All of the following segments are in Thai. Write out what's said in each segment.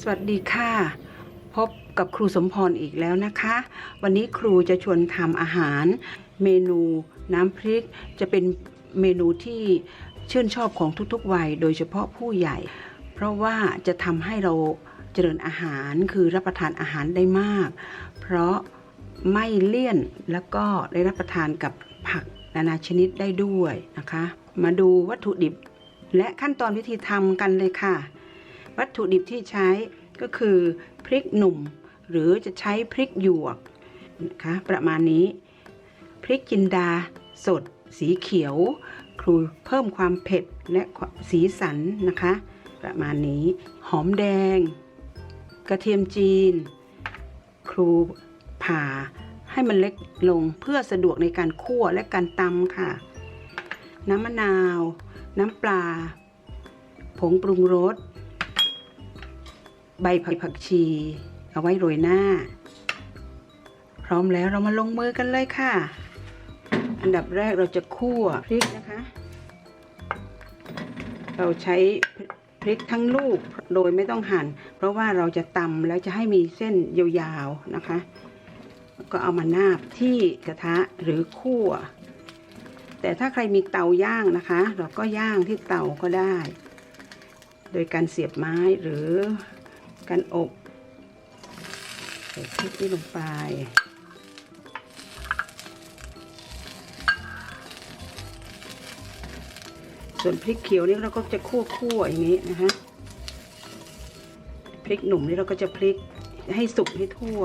สวัสดีค่ะ พบกับครูสมพรอีกแล้วนะคะ วันนี้ครูจะชวนทำอาหาร เมนูน้ำพริก จะเป็นเมนูที่ชื่นชอบของทุกๆวัย โดยเฉพาะผู้ใหญ่ เพราะว่าจะทำให้เราเจริญอาหารคือรับประทานอาหารได้มาก เพราะไม่เลี่ยนแล้วก็ได้รับประทานกับผักนานาชนิดได้ด้วยนะคะ มาดูวัตถุดิบ และขั้นตอนวิธีทำกันเลยค่ะ วัตถุดิบที่ใช้ก็คือพริกหนุ่ม หรือจะใช้พริกหยวกนะคะประมาณนี้ พริกจินดาสด สีเขียว ครูเพิ่มความเผ็ดและสีสันนะคะ ประมาณนี้หอมแดง กระเทียมจีน ครูผ่าให้มันเล็กลงเพื่อสะดวกในการคั่วและการตำค่ะ น้ำมะนาว น้ำปลา ผงปรุงรส ใบผักชี เอาไว้โรยหน้า พร้อมแล้วเรามาลงมือกันเลยค่ะ อันดับแรกเราจะคั่วพริกนะคะ เราใช้พริกทั้งลูกโดยไม่ต้องหั่น เพราะว่าเราจะตำแล้วจะให้มีเส้นยาวๆนะคะ ก็เอามานาบที่กระทะหรือคั่ว แต่ถ้าใครมีเตาย่างนะคะ เราก็ย่างที่เตาก็ได้ โดยการเสียบไม้หรือ การอบใส่พริกนี่ลงไป ส่วนพริกเขียวนี่เราก็จะคั่วคั่วอย่างนี้นะคะพริกหนุ่มนี่เราก็จะพริกให้สุกให้ทั่ว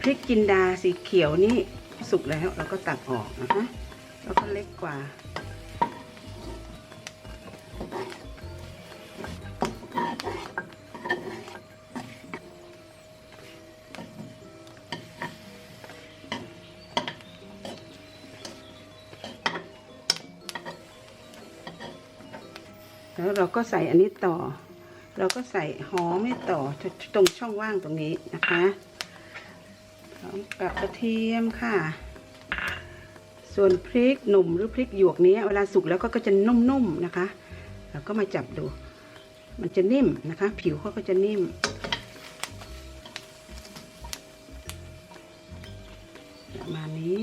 พริกจินดาสีเขียวนี่ สุกแล้วเราก็ตักออกนะคะแล้วก็เล็กกว่า แล้วเราก็ใส่อันนี้ต่อ เราก็ใส่หอมให้ต่อตรงช่องว่างตรงนี้นะคะพร้อมกับกระเทียมค่ะ ส่วนพริกหนุ่มหรือพริกหยวกนี้เวลาสุกแล้วก็จะนุ่มๆนะคะ เราก็มาจับดู มันจะนิ่มนะคะ ผิวเขาก็จะนิ่ม ประมาณนี้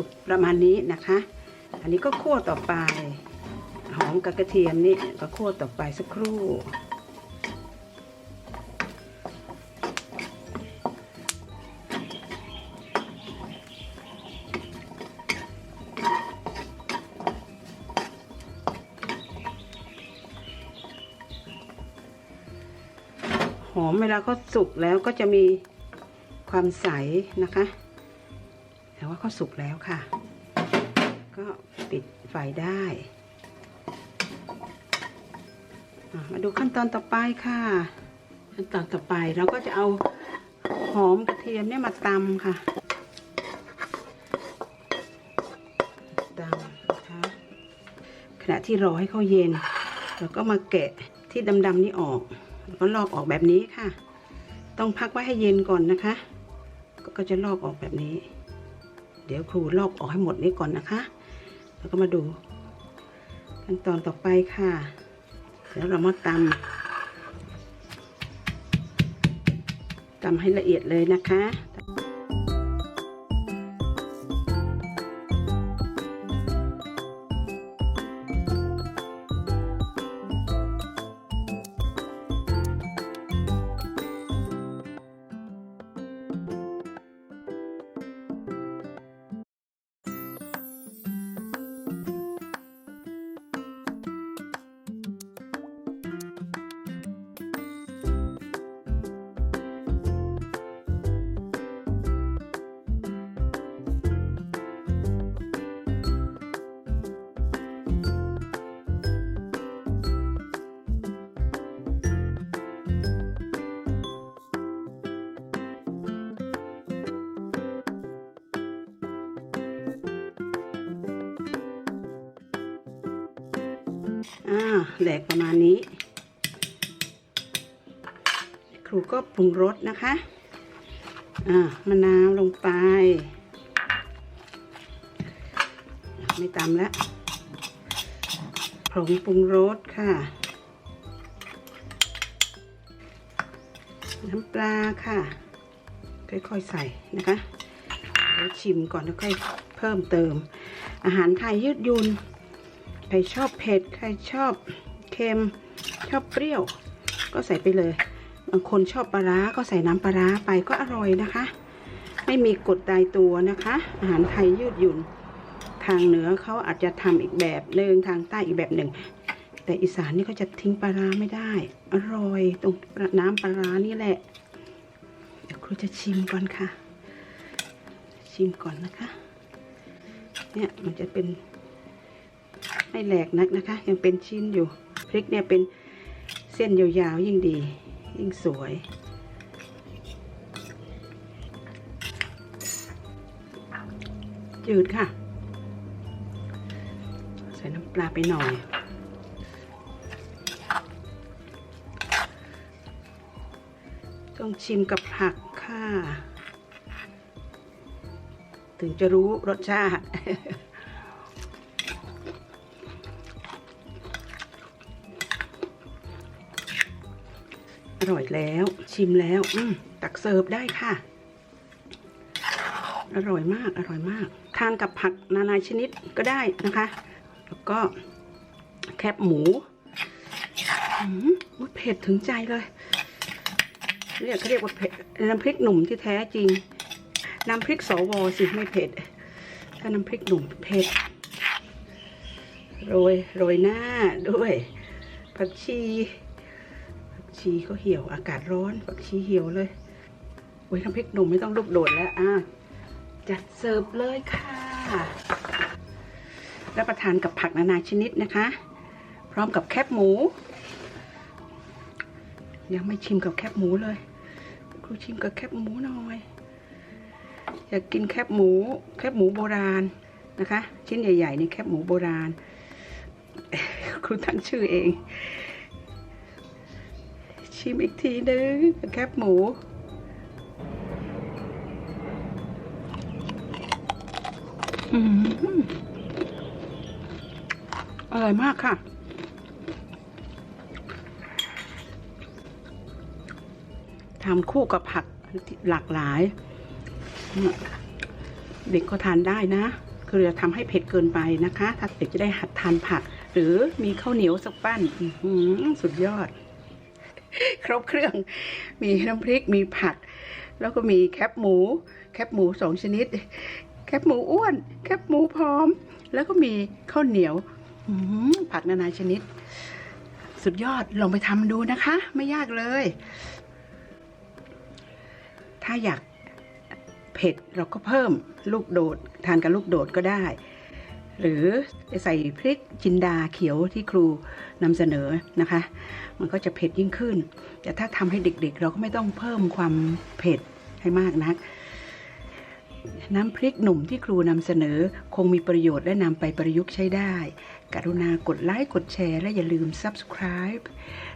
สุกประมาณนี้นะคะ อันนี้ก็คั่วต่อไป หอมกับกระเทียมนี่ก็คั่วต่อไปสักครู่ หอมเวลาเขาสุกแล้วก็จะมีความใสนะคะ ว่าเขาสุกแล้วค่ะ ก็ปิดไฟได้มาดูขั้นตอนต่อไปค่ะ ขั้นตอนต่อไปเราก็จะเอาหอมกระเทียมเนี่ยมาตำค่ะตำนะคะขณะที่รอให้เขาเย็นเราก็มาแกะที่ดำๆนี่ออกแล้วก็ลอกออกแบบนี้ค่ะ ต้องพักไว้ให้เย็นก่อนนะคะ ก็จะลอกออกแบบนี้ เดี๋ยวครูลอกออกให้หมดนี้ก่อนนะคะ แล้วก็มาดูขั้นตอนต่อไปค่ะ เดี๋ยวเรามาตำตำให้ละเอียดเลยนะคะ แหลกประมาณนี้ ครูก็ปรุงรสนะคะอ่ามะนาวลงไป ไม่ตำแล้วผงปรุงรสค่ะ น้ำปลาค่ะ ค่อยๆใส่นะคะเดี๋ยวชิมก่อนแล้วค่อยเพิ่มเติม อาหารไทยยืดยุนใครชอบเผ็ด ใครชอบ เค็ม ชอบเปรี้ยว ก็ใส่ไปเลย บางคนชอบปลาร้าก็ใส่น้ำปลาร้าไปก็อร่อยนะคะ ไม่มีกฎตายตัวนะคะ อาหารไทยยืดหยุ่น ทางเหนือเขาอาจจะทำอีกแบบหนึ่งทางใต้อีกแบบหนึ่ง แต่อีสานนี่เขาจะทิ้งปลาร้าไม่ได้ อร่อยตรงน้ำปลาร้านี่แหละเดี๋ยวครูจะชิมก่อนค่ะ ชิมก่อนนะคะ เนี่ยมันจะเป็นไม่แหลกนักนะคะ ยังเป็นชิ้นอยู่ พริกเนี่ยเป็นเส้นยาวๆยิ่งดี ยิ่งสวย จืดค่ะ ใส่น้ำปลาไปหน่อยต้องชิมกับผักค่ะ ถึงจะรู้รสชาติ อร่อยแล้วชิมแล้ว อืตักเสิร์ฟได้ค่ะ อร่อยมากอร่อยมาก ทานกับผักนานาชนิดก็ได้นะคะ แล้วก็แคบหมูอุ้ยเผ็ดถึงใจเลย เรียกเขาเรียกว่าเผ็ดน้ำพริกหนุ่มที่แท้จริง น้ำพริกสวสิไม่เผ็ด ถ้าน้ำพริกหนุ่มเผ็ด โรยโรยหน้าด้วยผักชี ชีเขาเหี่ยวอากาศร้อนผักชีเหี่ยวเลยโอ้ยน้ำพริกหนุ่มไม่ต้องลูกโดดแล้วอะจัดเสิร์ฟเลยค่ะรับประทานกับผักนานาชนิดนะคะ พร้อมกับแคบหมู ยังไม่ชิมกับแคบหมูเลยครูชิมกับแคบหมูหน่อยอยากกินแคบหมู แคบหมูโบราณนะคะ ชิ้นใหญ่ๆนี่แคบหมูโบราณ ครูตั้งชื่อเอง ชิมอีกทีนึงแคบหมูอืมอร่อยมากค่ะ ทำคู่กับผักหลากหลาย เด็กก็ทานได้นะคือจะทำให้เผ็ดเกินไปนะคะ ถ้าเด็กจะได้หัดทานผัก หรือมีข้าวเหนียวสักปั้นสุดยอด ครบเครื่อง มีน้ำพริกมีผัก แล้วก็มีแคบหมู แคบหมูสองชนิด แคบหมูอ้วน แคบหมูพร้อม แล้วก็มีข้าวเหนียวผักนานาชนิด สุดยอดลองไปทำดูนะคะ ไม่ยากเลย ถ้าอยากเผ็ดเราก็เพิ่มลูกโดด ทานกับลูกโดดก็ได้ หรือใส่พริกจินดาเขียวที่ครูนำเสนอนะคะ มันก็จะเผ็ดยิ่งขึ้น แต่ถ้าทำให้เด็กๆ เราก็ไม่ต้องเพิ่มความเผ็ดให้มากนักน้ำพริกหนุ่มที่ครูนำเสนอคงมีประโยชน์และนำไปประยุกต์ใช้ได้ กรุณากดไลค์ กดแชร์ และอย่าลืม subscribe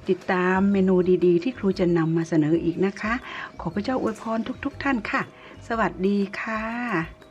ติดตามเมนูดีๆ ที่ครูจะนำมาเสนออีกนะคะ ขอพระเจ้าอวยพรทุกๆทท่านค่ะ สวัสดีค่ะ